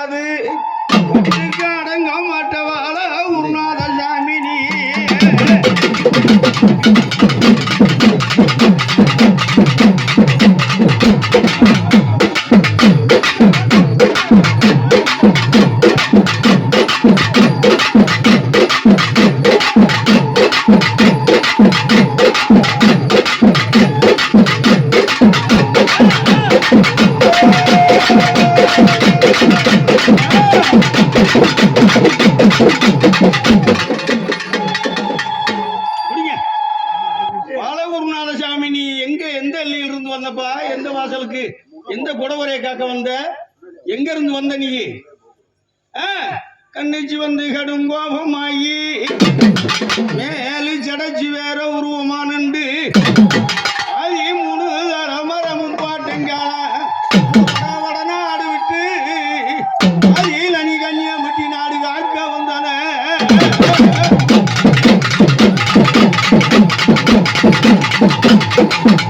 அது அடங்க மாட்டவாள உன்னாத சாமினி you. எந்த குடவரையை காக்க வந்த? எங்க இருந்து வந்த நீ? ஆ, கண்ணிச்சு வந்து கடும் கோபமாயி. மேலு ஜடச்சு வேற உருவமா நண்டு அது மூணு மரமும் பாட்டுங்கால வடநாடு விட்டு அதில் அணி கன்னியாமட்டி நாடு காக்க வந்தானே. அழகு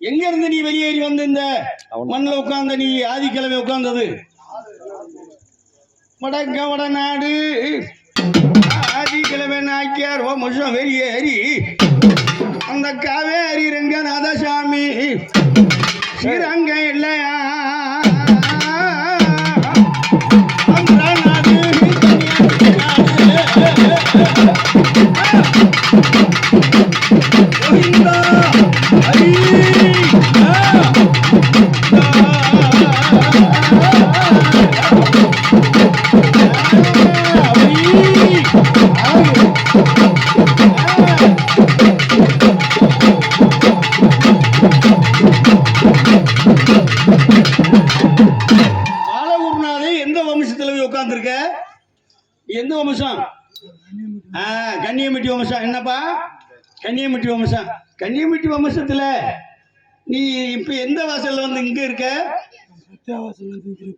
எங்க இருந்து நீ வெளியேறி வந்த இந்த மண்ணில் உட்கார்ந்த நீ ஆதிக்கிழமை உட்கார்ந்தது. வடக்க வடநாடு. ஆதிக்கிழமை நாக்கியார் வம்சம் வெளியேறி. அந்த காவேரி ரங்கநாத சாமி ஸ்ரீரங்க இல்லையா அந்த ஐயா கன்னியமிட்டி வம்சத்துல நீ இப்ப எந்த வாசல்ல வந்து இங்க இருக்க?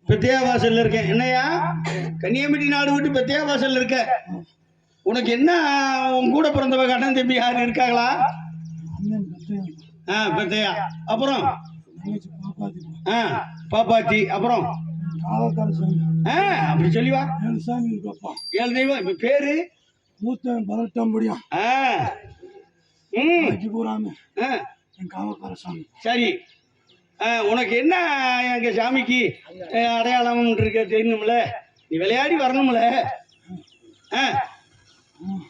பெத்தியா வாசல்ல இருக்க. என்னையா? கன்னியமிட்டி நாடு விட்டு பெத்தியா வாசல்ல இருக்க. உனக்கு என்ன உன் கூட பிறந்தவ கண்ணன் தம்பி யாரு? இருக்காங்களா? ஆ பெத்தையா அப்புறம்? ஆ பாப்பாத்தி. அப்புறம்? ஆ அப்படி சொல்லி வா ஏழு தெய்வம். பேரு? மூத்த பலட்டம் ம் பூராம என் காவக்கார சாமி. சரி. உனக்கு என்ன எங்க சாமிக்கு அடையாளம் இருக்க தெரியணும்ல நீ விளையாடி வரணும்ல. ஆ.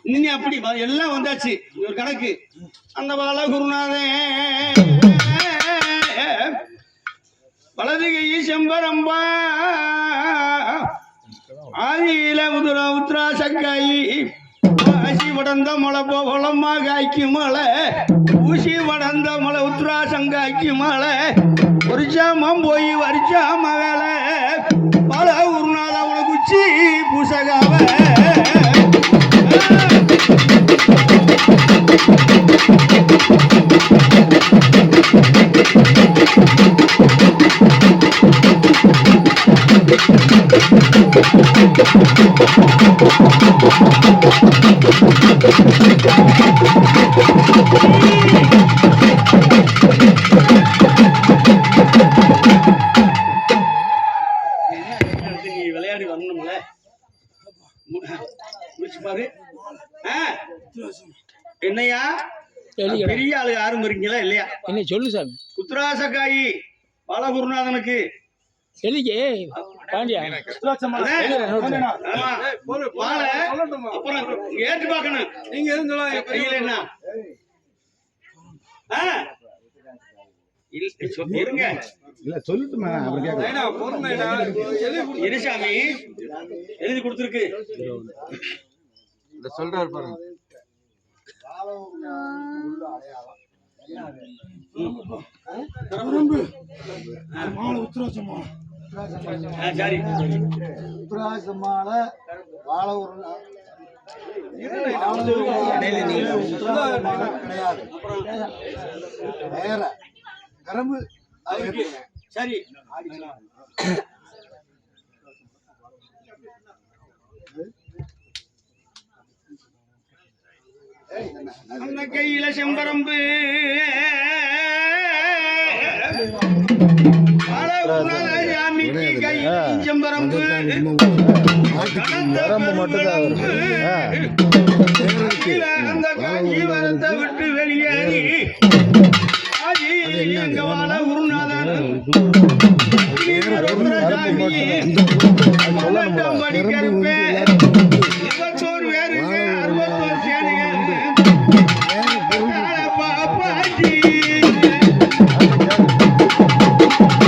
நீ அப்படி எல்லாம் வந்தாச்சு. ஒரு கணக்கு. அந்த பால குருநாதன் வலதுகை செம்பரம்பா. ஆதியில உதுர உத்ரா சக்காயி ஆசி வடந்த மலை போகலம்மா காய்க்கு மலை ஊசி வடந்த மலை உத்ரா காய்க்கு மலை வரிச்சாமம் போய் வரிச்சா மகளை பல ஒரு நாள் உனக்கு உச்சி பூசகாவ. என்னையா? பெரிய ஆளு யாரும் இருக்கீங்களா? இல்லையா? என்ன சொல்லு சாமி. உத்ராசக்காயி பாலகுருநாதனுக்கு. எதுக்கு பாண்டியா? ஏற்று பார்க்கணும். நீங்க என்ன? இருங்க. இல்ல சொல்லட்டுமா? இருசாமி எழுதி கொடுத்துருக்கு. சொல்றாரு பாருங்க. கரும்பு உத்தராச மாலை வாழை ஒரு கிடையாது. வேற. கரும்பு? சரி? அந்த கையில செம்பரம்பு. நரம்பு மட்டும்தான் விட்டு வெளியேறி. எங்க வாழ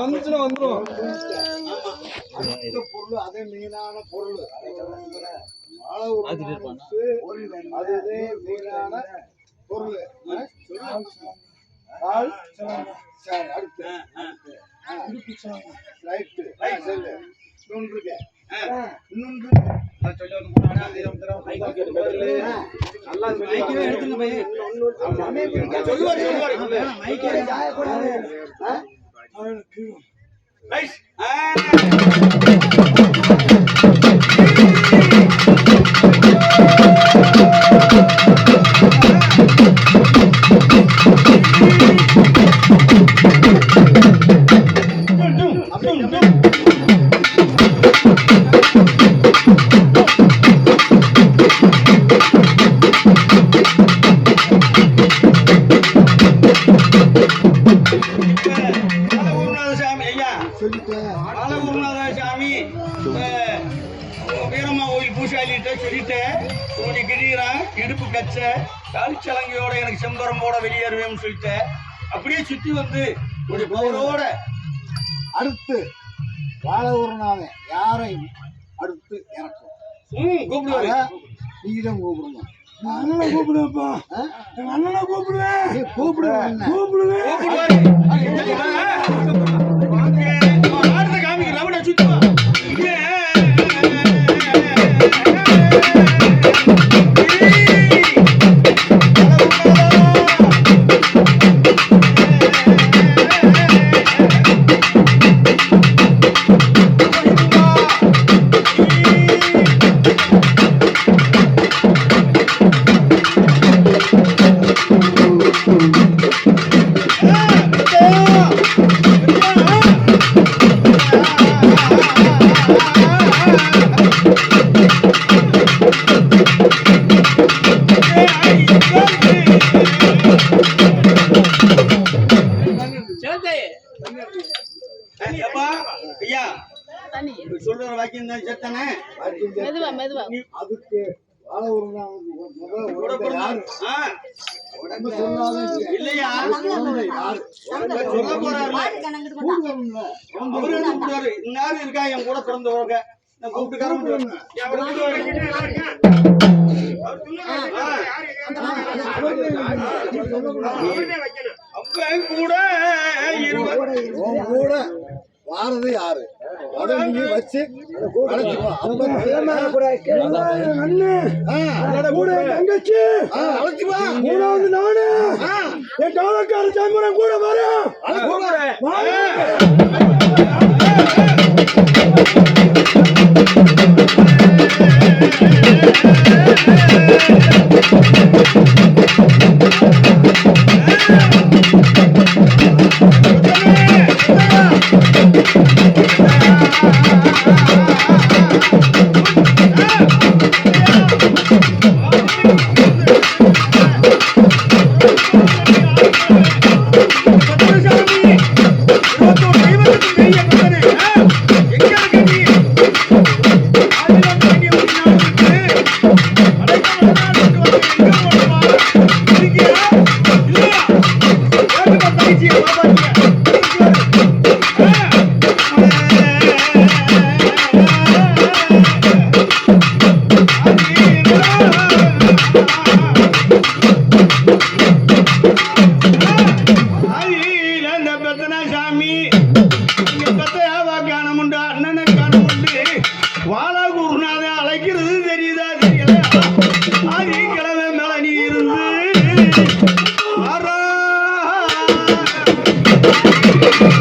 வந்துச்சுன்னா பொருள் அதே மீனான பொருள் அதுவே மீனான பொருள் அடுத்து ரைட்டு சொல்லு இன்னொன்று இருக்கு இன்னொன்று சொல்லுவார் இடுப்பு கச்ச காலிச்சலங்கையோட எனக்கு செம்பரம்போட வெளியேறுவேன்னு சொல்லிட்டேன் அப்படியே சுத்தி வந்து உன்னுடைய பவரோட அடுத்து வாழை உருணாதன் யாரையும் அடுத்து இறக்கும் ம் கூப்பிடுவாரு நீதான் கூப்பிடணும் அண்ணனை கூப்பிடுவேப்பா? எங்க அண்ணனை கூப்பிடுவேன் கூப்பிடுவேன் கூப்பிடுவேன் கூப்பிடுவாரு ஆடுறத காமிக்க வாக்கியம் தான் செத்தனே மெதுவா மெதுவா. அதுக்கு வாழை உடம்பு யாரு? ஆ, உடம்பு சொல்லாதன் இல்லையா? சொல்ல இன்னாரு இருக்கா என் கூட பிறந்தவங்க நான் கூப்பிட்டுக்காரன் கூட இருபது கூட வாரது யாரு? அதை நீ வச்சு தங்கச்சி. மூணாவது நானு. என் காலக்கார சாமியான் கூட வரேன் இருபத்தோரு தெய்வத்துக்கு கோலம்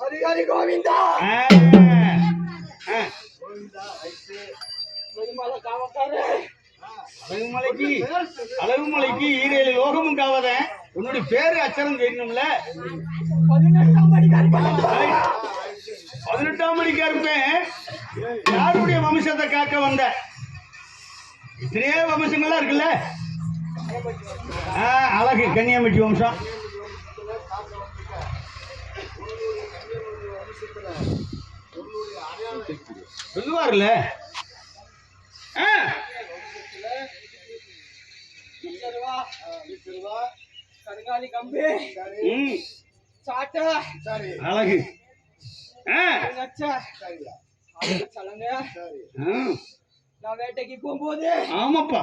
ஹரிஹரி கோவிந்தா. அழகுமலைக்கு அழகுமலைக்கு ஈரேழு லோகமும் காவத உன்னுடைய பேரு அச்சரம் தெரியணும்ல பதினெட்டாம் மணிக்கா இருப்பேன் யாருடைய வம்சத்தை காக்க வந்த? இத்தனையே வம்சங்கள்லாம் இருக்குல்ல? அழகு கன்னியாமட்டி வம்சம். சொல்லுவார்ல. அழகு. நான் வேட்டைக்கு போகும்போது ஆமாப்பா.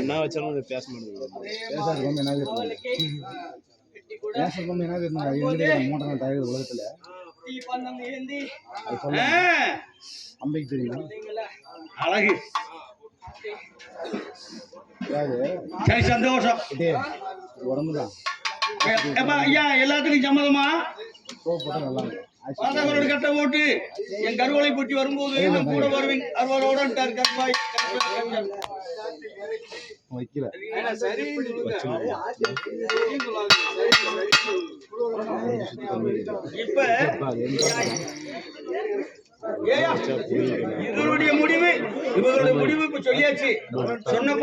அண்ணா வச்சாலும் பேச மாட்டேங்குது. பேசாத என்ன வெட்டி கூட பேச ரொம்ப என்ன இருந்தாங்க அது எங்க மூன்று நாள் தயார் உலகத்துல. தீ பந்தம் ஏந்தி. அது சொல்ல ஆ, அம்பைக்கு தெரியுமா? நீங்கள அழகு. சரி சந்தோஷம். இதே உடம்பு தான் ஏ- ஏப்பா, ஐயா எல்லாத்துக்கும் சம்மதமா. பாதகரோட கட்ட போட்டு என் கருவளை பூட்டி வரும்போது கூட வருவேன். அறுவலோட கருப்பாய் வைக்கல. இவருடைய முடிவு இவருடைய முடிவு இப்ப சொல்லியாச்சு. சொன்ன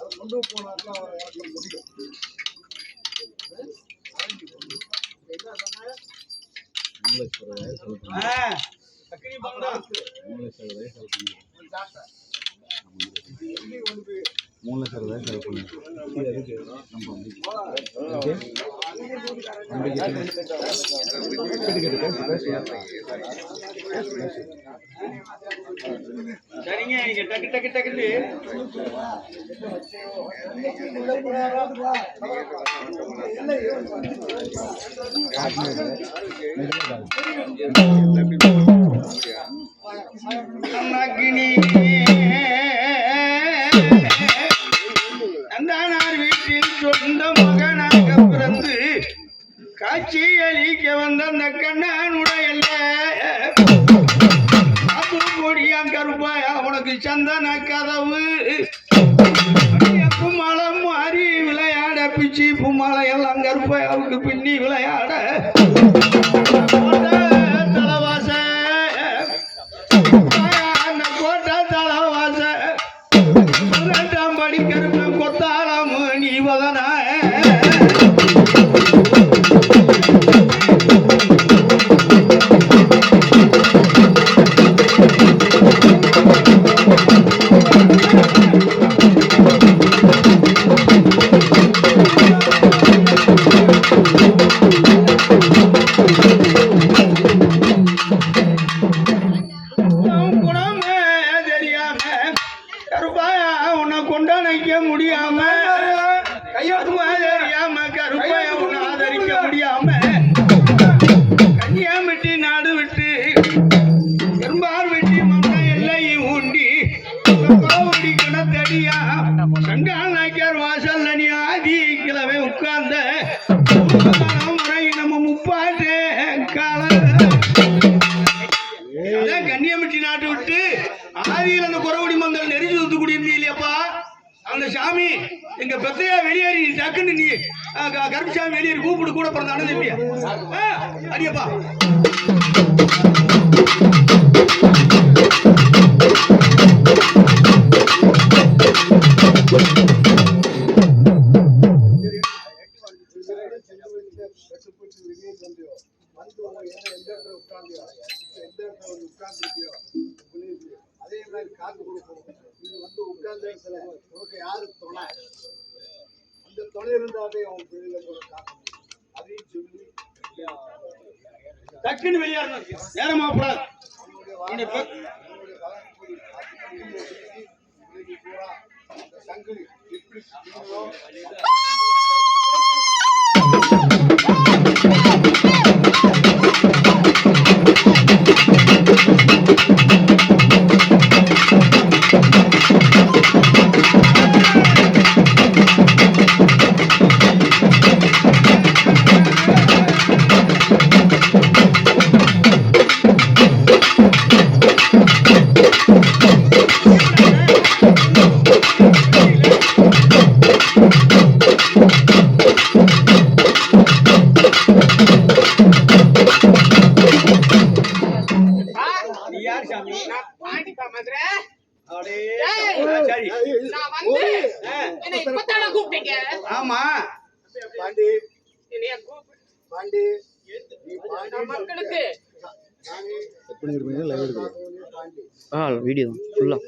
பிற- அது எப்படி வைக்கணும் ரைட்டு ஆ, அக்கினி பங்கம். மூணு லட்சம் ரூபாய் செலவு பண்ணி சரிங்க நீங்க டக்கு டக்கு டக்குன்னு அக்கினி சொந்த மகனாக பிறந்து காட்சி அளிக்க வந்த அந்த கண்ணானுடைய கொடியான் கருப்பாயா உனக்கு சந்தன கதவு. மலம் மாறி விளையாட பிச்சி பூமாலை எல்லாம் கருப்பாயாவுக்கு பின்னி விளையாட. அந்த சாமி எங்க பெத்தையா வெளியேறி டக்குன்னு நீ கருப்பசாமி வெளியேறி கூப்பிடு கூட பிறந்தானு அனுதம்பியா அடியப்பா. டக்குன்னு வெளியாடணும் நேரமா கூடாது சங்கிலி எப்படி ஆ வீடியோ ஃபுல்லாக